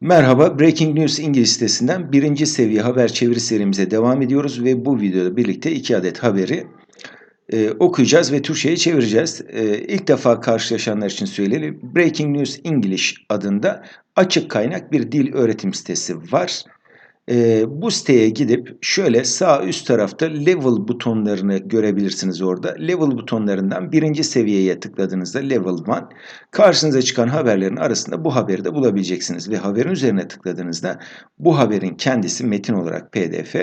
Merhaba, Breaking News İngiliz sitesinden birinci seviye haber çeviri serimize devam ediyoruz ve bu videoda birlikte iki adet haberi e, okuyacağız ve Türkçe'ye çevireceğiz. E, ilk defa karşılaşanlar için söyleyelim. Breaking News English adında açık kaynak bir dil öğretim sitesi var. E, bu siteye gidip şöyle sağ üst tarafta level butonlarını görebilirsiniz orada. Level butonlarından birinci seviyeye tıkladığınızda level 1 karşınıza çıkan haberlerin arasında bu haberi de bulabileceksiniz. Ve haberin üzerine tıkladığınızda bu haberin kendisi metin olarak pdf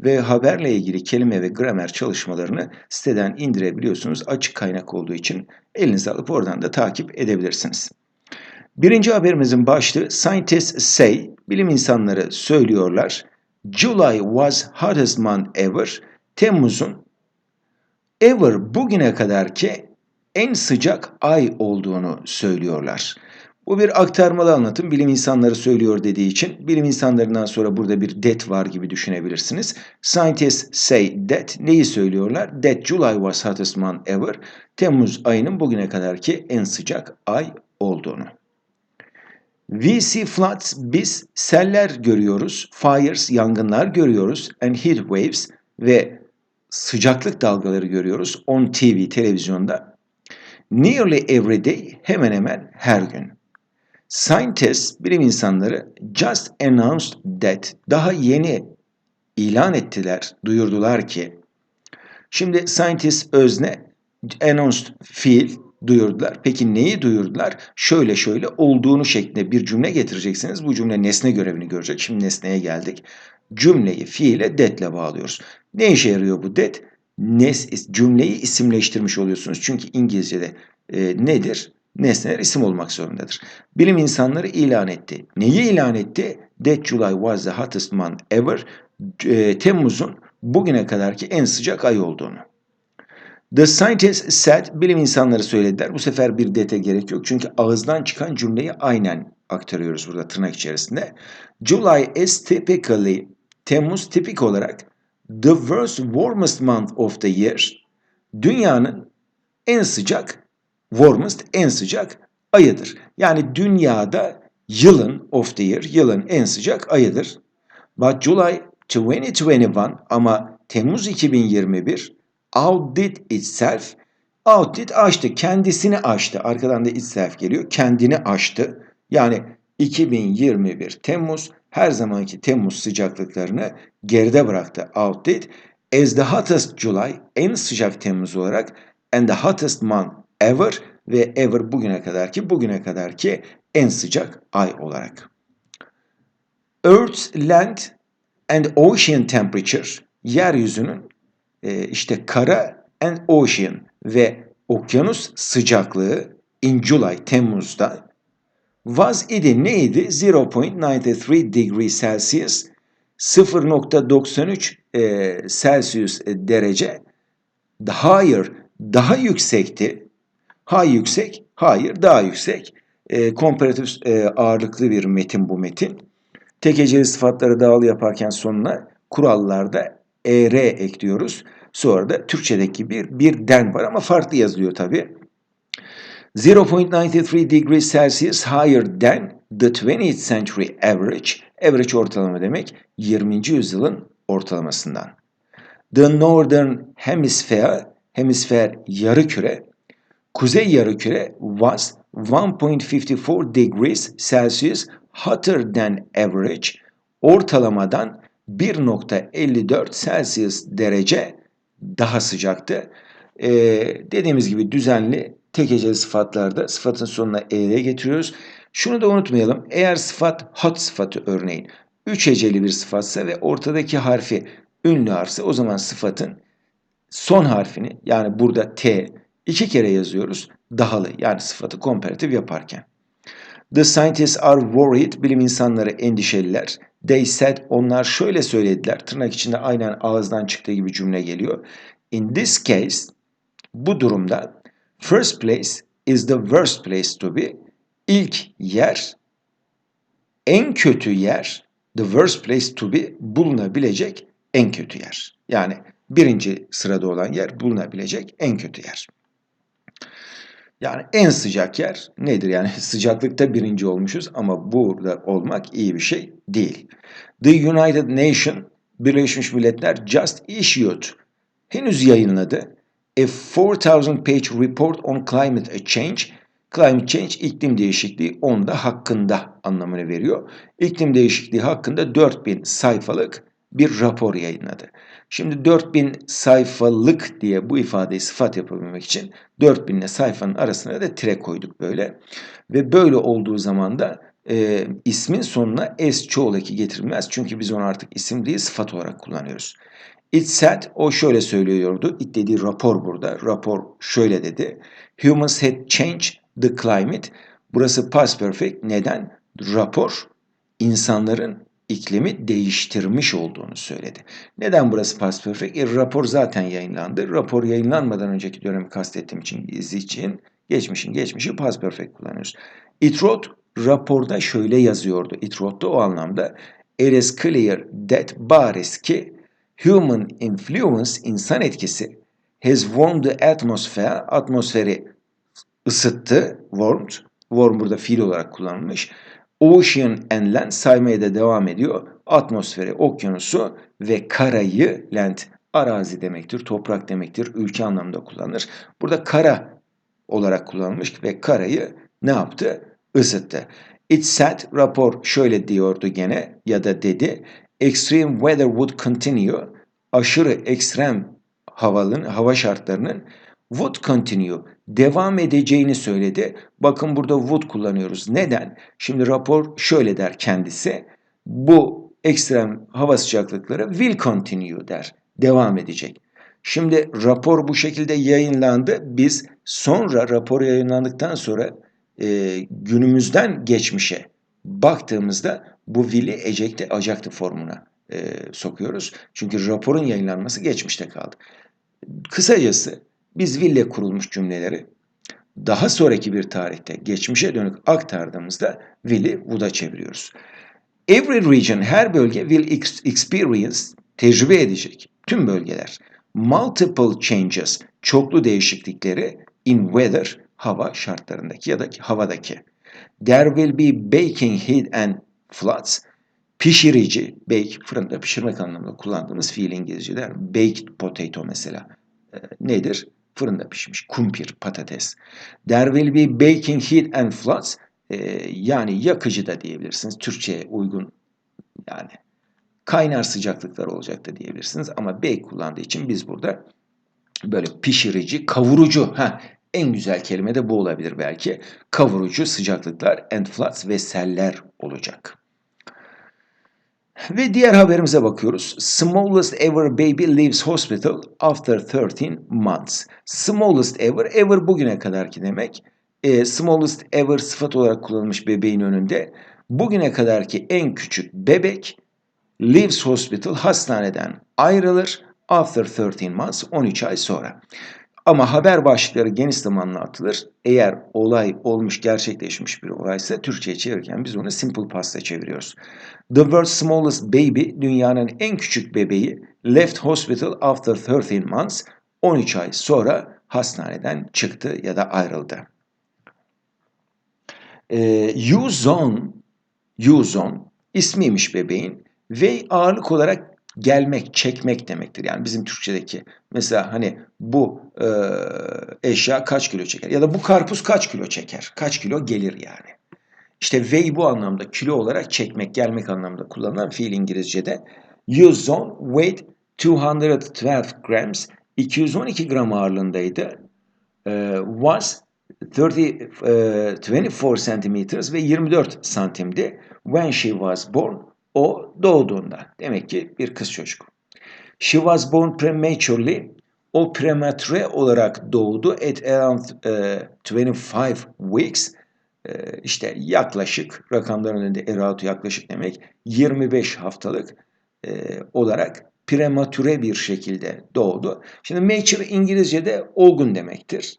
ve haberle ilgili kelime ve gramer çalışmalarını siteden indirebiliyorsunuz. Açık kaynak olduğu için elinize alıp oradan da takip edebilirsiniz. Birinci haberimizin başlığı Scientists say, bilim insanları söylüyorlar. July was hottest month ever. Temmuz'un ever bugüne kadarki en sıcak ay olduğunu söylüyorlar. Bu bir aktarmalı anlatım. Bilim insanları söylüyor dediği için bilim insanlarından sonra burada bir that var gibi düşünebilirsiniz. Scientists say that neyi söylüyorlar? That July was hottest month ever. Temmuz ayının bugüne kadarki en sıcak ay olduğunu. See floods, biz seller görüyoruz, fires, yangınlar görüyoruz, and heat waves ve sıcaklık dalgaları görüyoruz on TV, televizyonda. Nearly every day, hemen hemen her gün. Scientists, bilim insanları just announced that, daha yeni ilan ettiler, duyurdular ki, şimdi scientist özne, announced fiil, duyurdular. Peki neyi duyurdular? Şöyle şöyle olduğunu şeklinde bir cümle getireceksiniz. Bu cümle nesne görevini görecek. Şimdi nesneye geldik. Cümleyi fiile detle bağlıyoruz. Ne işe yarıyor bu det? Nes, cümleyi isimleştirmiş oluyorsunuz. Çünkü İngilizce'de e, nedir? Nesneler isim olmak zorundadır. Bilim insanları ilan etti. Neyi ilan etti? That July was the hottest month ever. E, Temmuz'un bugüne kadarki en sıcak ay olduğunu. The scientists said, bilim insanları söylediler. Bu sefer bir dete gerek yok. Çünkü ağızdan çıkan cümleyi aynen aktarıyoruz burada tırnak içerisinde. July is typically, Temmuz tipik olarak the worst warmest month of the year. Dünyanın en sıcak, warmest en sıcak ayıdır. Yani dünyada yılın of the year, yılın en sıcak ayıdır. But July 2021 ama Temmuz 2021 outdid itself. Outdid aştı, kendisini aştı. Arkadan da itself geliyor. Kendini aştı. Yani 2021 Temmuz her zamanki Temmuz sıcaklıklarını geride bıraktı. Outdid as the hottest July en sıcak Temmuz olarak and the hottest month ever ve ever bugüne kadar ki bugüne kadar ki en sıcak ay olarak. Earth, land and ocean temperature yeryüzünün e, işte kara and ocean ve okyanus sıcaklığı in July, Temmuz'da was idi neydi? 0.93 degree Celsius 0.93 e, Celsius derece higher daha yüksekti. Ha yüksek, hayır daha yüksek. E, komparatif e, ağırlıklı bir metin bu metin. Tek heceli sıfatları dağılı yaparken sonuna kurallarda er ekliyoruz. Sonra da Türkçedeki bir bir den var ama farklı yazılıyor tabi. 0.93 degrees Celsius higher than the 20th century average. Average ortalama demek 20. yüzyılın ortalamasından. The Northern Hemisphere, hemisfer yarı küre, kuzey yarı küre was 1.54 degrees Celsius hotter than average. Ortalamadan 1.54 Celsius derece daha sıcaktı. Ee, dediğimiz gibi düzenli tek heceli sıfatlarda sıfatın sonuna e'ye getiriyoruz. Şunu da unutmayalım. Eğer sıfat hot sıfatı örneğin 3 heceli bir sıfatsa ve ortadaki harfi ünlü harfse o zaman sıfatın son harfini yani burada t iki kere yazıyoruz. Dahalı yani sıfatı komparatif yaparken. The scientists are worried. Bilim insanları endişeliler. They said. Onlar şöyle söylediler. Tırnak içinde aynen ağızdan çıktığı gibi cümle geliyor. In this case, bu durumda first place is the worst place to be. İlk yer, en kötü yer, the worst place to be bulunabilecek en kötü yer. Yani birinci sırada olan yer bulunabilecek en kötü yer. Yani en sıcak yer nedir? Yani sıcaklıkta birinci olmuşuz ama burada olmak iyi bir şey değil. The United Nations, Birleşmiş Milletler just issued, henüz yayınladı. A 4000 page report on climate change. Climate change iklim değişikliği onda hakkında anlamını veriyor. İklim değişikliği hakkında 4000 sayfalık bir rapor yayınladı. Şimdi 4000 sayfalık diye bu ifadeyi sıfat yapabilmek için 4000 ile sayfanın arasına da tire koyduk böyle. Ve böyle olduğu zaman da e, ismin sonuna s çoğul eki getirilmez. Çünkü biz onu artık isim değil sıfat olarak kullanıyoruz. It said, o şöyle söylüyordu. It dediği rapor burada. Rapor şöyle dedi. Humans had changed the climate. Burası past perfect. Neden? Rapor insanların iklimi değiştirmiş olduğunu söyledi. Neden burası past perfect? E, rapor zaten yayınlandı. Rapor yayınlanmadan önceki dönemi kastettiğim için için geçmişin geçmişi past perfect kullanıyoruz. It wrote raporda şöyle yazıyordu. It wrote'da o anlamda it is clear that bariz ki human influence insan etkisi has warmed the atmosphere atmosferi ısıttı warmed warm burada fiil olarak kullanılmış Ocean and land saymaya da devam ediyor. Atmosferi, okyanusu ve karayı, land arazi demektir, toprak demektir, ülke anlamında kullanılır. Burada kara olarak kullanılmış ve karayı ne yaptı? Isıttı. It said, rapor şöyle diyordu gene ya da dedi. Extreme weather would continue. Aşırı ekstrem havalın, hava şartlarının would continue devam edeceğini söyledi. Bakın burada would kullanıyoruz. Neden? Şimdi rapor şöyle der kendisi. Bu ekstrem hava sıcaklıkları will continue der. Devam edecek. Şimdi rapor bu şekilde yayınlandı. Biz sonra rapor yayınlandıktan sonra e, günümüzden geçmişe baktığımızda bu will'i ejecte ajaktı formuna e, sokuyoruz. Çünkü raporun yayınlanması geçmişte kaldı. Kısacası biz ville kurulmuş cümleleri daha sonraki bir tarihte geçmişe dönük aktardığımızda will'i woulda çeviriyoruz. Every region, her bölge will experience, tecrübe edecek. Tüm bölgeler. Multiple changes, çoklu değişiklikleri in weather, hava şartlarındaki ya da havadaki. There will be baking heat and floods, pişirici, bake, fırında pişirmek anlamında kullandığımız fiil İngilizceler. Baked potato mesela. E, nedir? Fırında pişmiş kumpir, patates. There will be baking heat and floods. Ee, yani yakıcı da diyebilirsiniz. Türkçe'ye uygun yani kaynar sıcaklıklar olacak da diyebilirsiniz. Ama bake kullandığı için biz burada böyle pişirici, kavurucu. Ha, en güzel kelime de bu olabilir belki. Kavurucu sıcaklıklar and floods ve seller olacak. Ve diğer haberimize bakıyoruz. Smallest ever baby leaves hospital after 13 months. Smallest ever, ever bugüne kadarki demek. E, smallest ever sıfat olarak kullanılmış bebeğin önünde. Bugüne kadarki en küçük bebek leaves hospital hastaneden ayrılır after 13 months 13 ay sonra. Ama haber başlıkları geniş zamanla atılır. Eğer olay olmuş, gerçekleşmiş bir olaysa Türkçe'ye çevirirken biz onu simple past'a çeviriyoruz. The world's smallest baby, dünyanın en küçük bebeği, left hospital after 13 months, 13 ay sonra hastaneden çıktı ya da ayrıldı. Ee, Yuzon, Yuzon ismiymiş bebeğin ve ağırlık olarak gelmek, çekmek demektir. Yani bizim Türkçedeki mesela hani bu e, eşya kaç kilo çeker ya da bu karpuz kaç kilo çeker, kaç kilo gelir yani. İşte weigh bu anlamda kilo olarak çekmek, gelmek anlamda kullanılan fiil İngilizce'de. Use on weight 212 grams 212 gram ağırlığındaydı. Uh, was 30, uh, 24 centimeters ve 24 santimdi. When she was born o doğduğunda. Demek ki bir kız çocuk. She was born prematurely. O prematüre olarak doğdu at around uh, 25 weeks. Uh, işte yaklaşık, rakamların önünde around yaklaşık demek, 25 haftalık uh, olarak prematüre bir şekilde doğdu. Şimdi mature İngilizce'de olgun demektir.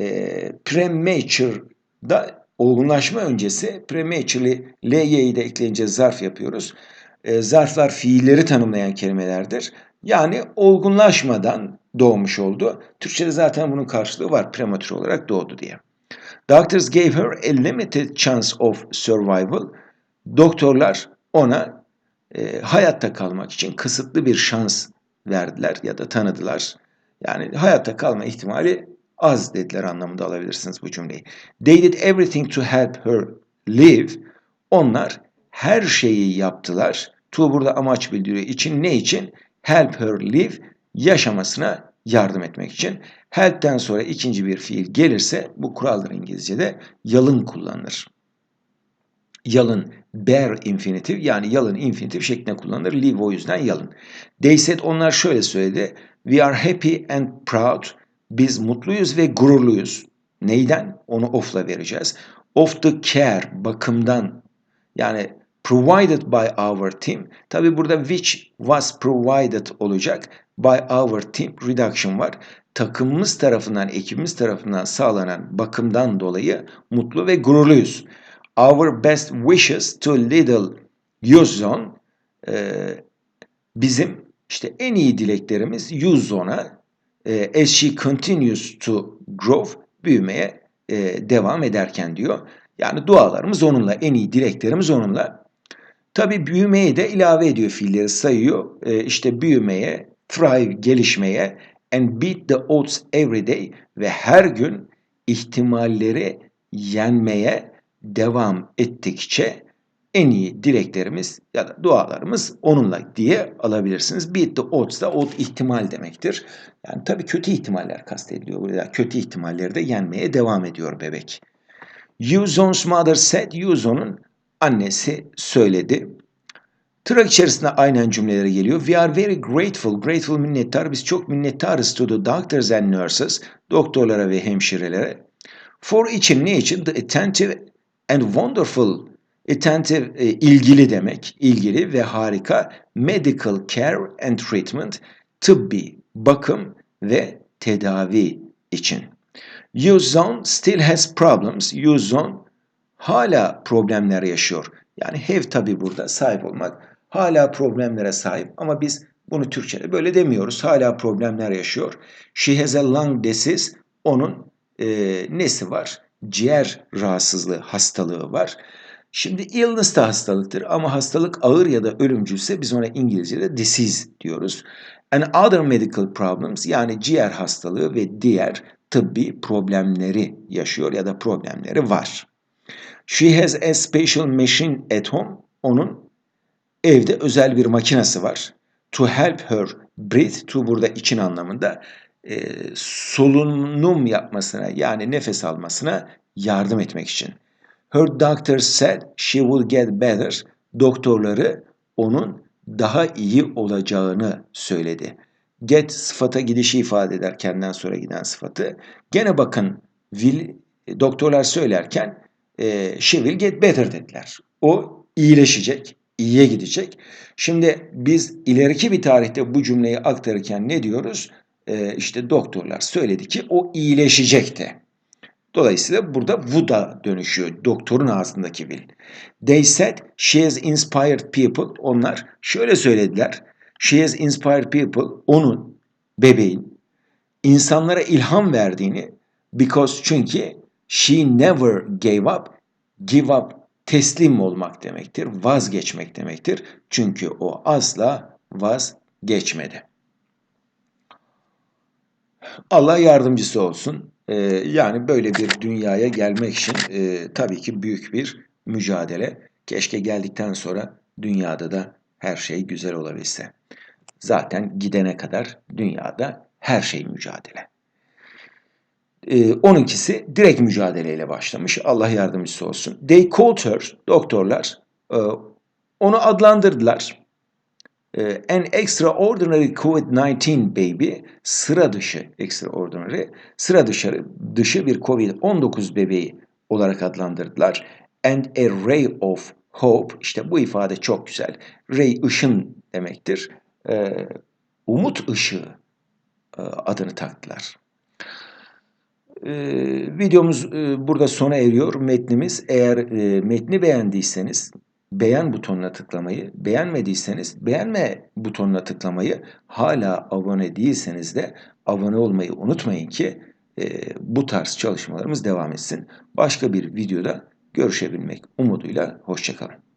E, premature da olgunlaşma öncesi prematurely ly'yi de ekleyince zarf yapıyoruz. E, zarflar fiilleri tanımlayan kelimelerdir. Yani olgunlaşmadan doğmuş oldu. Türkçe'de zaten bunun karşılığı var prematür olarak doğdu diye. Doctors gave her a limited chance of survival. Doktorlar ona e, hayatta kalmak için kısıtlı bir şans verdiler ya da tanıdılar. Yani hayatta kalma ihtimali az dediler anlamında alabilirsiniz bu cümleyi. They did everything to help her live. Onlar her şeyi yaptılar. To burada amaç bildiriyor. için ne için? Help her live yaşamasına yardım etmek için. Help'ten sonra ikinci bir fiil gelirse bu kuraldır İngilizce'de yalın kullanılır. Yalın bear infinitif yani yalın infinitif şeklinde kullanılır. Live o yüzden yalın. They said onlar şöyle söyledi. We are happy and proud. Biz mutluyuz ve gururluyuz. Neyden? Onu off'la vereceğiz. Of the care, bakımdan. Yani provided by our team. Tabi burada which was provided olacak. By our team reduction var. Takımımız tarafından, ekibimiz tarafından sağlanan bakımdan dolayı mutlu ve gururluyuz. Our best wishes to little Yuzon. Ee, bizim işte en iyi dileklerimiz Yuzon'a e, as she continues to grow büyümeye e, devam ederken diyor. Yani dualarımız onunla, en iyi dileklerimiz onunla. Tabi büyümeye de ilave ediyor fiilleri sayıyor. E, işte büyümeye, thrive, gelişmeye and beat the odds every day ve her gün ihtimalleri yenmeye devam ettikçe en iyi dileklerimiz ya da dualarımız onunla diye alabilirsiniz. Beat the odds da odd ihtimal demektir. Yani tabii kötü ihtimaller kastediliyor burada. Kötü ihtimalleri de yenmeye devam ediyor bebek. Yuzon's mother said, Yuzon'un annesi söyledi. Tırnak içerisinde aynen cümleleri geliyor. We are very grateful. Grateful minnettar. Biz çok minnettarız to the doctors and nurses. Doktorlara ve hemşirelere. For için ne için? The attentive and wonderful. Attentive e, ilgili demek. ilgili ve harika. Medical care and treatment. Tıbbi bakım ve tedavi için. Yuzon still has problems. Yuzon hala problemler yaşıyor. Yani have tabi burada sahip olmak hala problemlere sahip ama biz bunu Türkçe'de böyle demiyoruz. Hala problemler yaşıyor. She has a lung disease. Onun e, nesi var? Ciğer rahatsızlığı, hastalığı var. Şimdi illness da hastalıktır ama hastalık ağır ya da ölümcülse biz ona İngilizce'de disease diyoruz. And other medical problems yani ciğer hastalığı ve diğer tıbbi problemleri yaşıyor ya da problemleri var. She has a special machine at home. Onun evde özel bir makinesi var. To help her breathe. To burada için anlamında e, solunum yapmasına yani nefes almasına yardım etmek için. Her doctor said she will get better. Doktorları onun daha iyi olacağını söyledi. Get sıfata gidişi ifade eder kendinden sonra giden sıfatı. Gene bakın will, doktorlar söylerken e, she will get better dediler. O iyileşecek, iyiye gidecek. Şimdi biz ileriki bir tarihte bu cümleyi aktarırken ne diyoruz? E, işte doktorlar söyledi ki o iyileşecekti. Dolayısıyla burada woulda dönüşüyor. Doktorun ağzındaki will. They said she has inspired people. Onlar şöyle söylediler. She has inspired people. Onun, bebeğin insanlara ilham verdiğini because çünkü she never gave up. Give up teslim olmak demektir. Vazgeçmek demektir. Çünkü o asla vazgeçmedi. Allah yardımcısı olsun. Ee, yani böyle bir dünyaya gelmek için e, tabii ki büyük bir mücadele. Keşke geldikten sonra dünyada da her şey güzel olabilse. Zaten gidene kadar dünyada her şey mücadele. Ee, onunkisi direkt mücadeleyle başlamış. Allah yardımcısı olsun. They called her, doktorlar, e, onu adlandırdılar. E, an extraordinary COVID-19 baby, sıra dışı, extraordinary, sıra dışı, dışı bir COVID-19 bebeği olarak adlandırdılar. And a ray of hope, işte bu ifade çok güzel. Ray ışın demektir. E, umut ışığı e, adını taktılar. E, videomuz e, burada sona eriyor. Metnimiz eğer e, metni beğendiyseniz beğen butonuna tıklamayı, beğenmediyseniz beğenme butonuna tıklamayı, hala abone değilseniz de abone olmayı unutmayın ki e, bu tarz çalışmalarımız devam etsin. Başka bir videoda görüşebilmek umuduyla hoşçakalın.